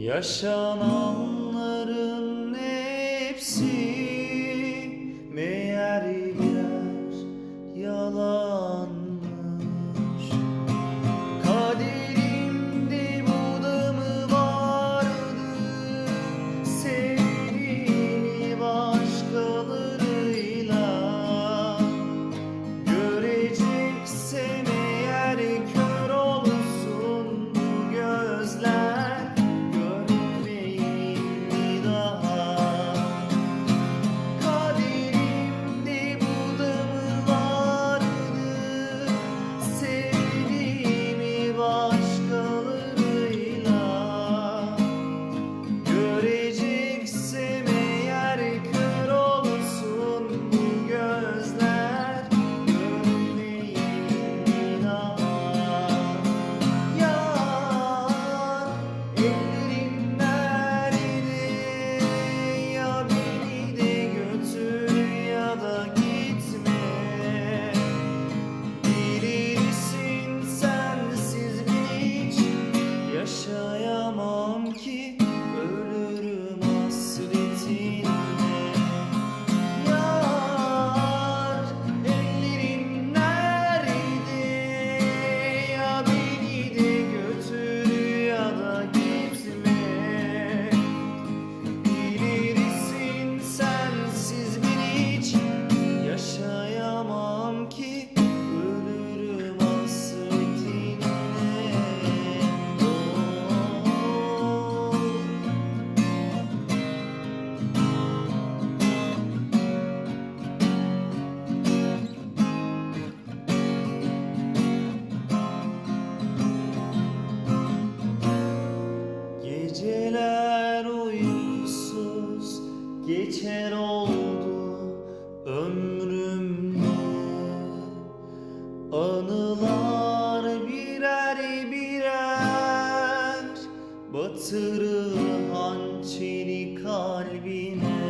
Yaşananların hepsi meğer iler yalan. Anılar birer birer Batırır hançeri kalbine.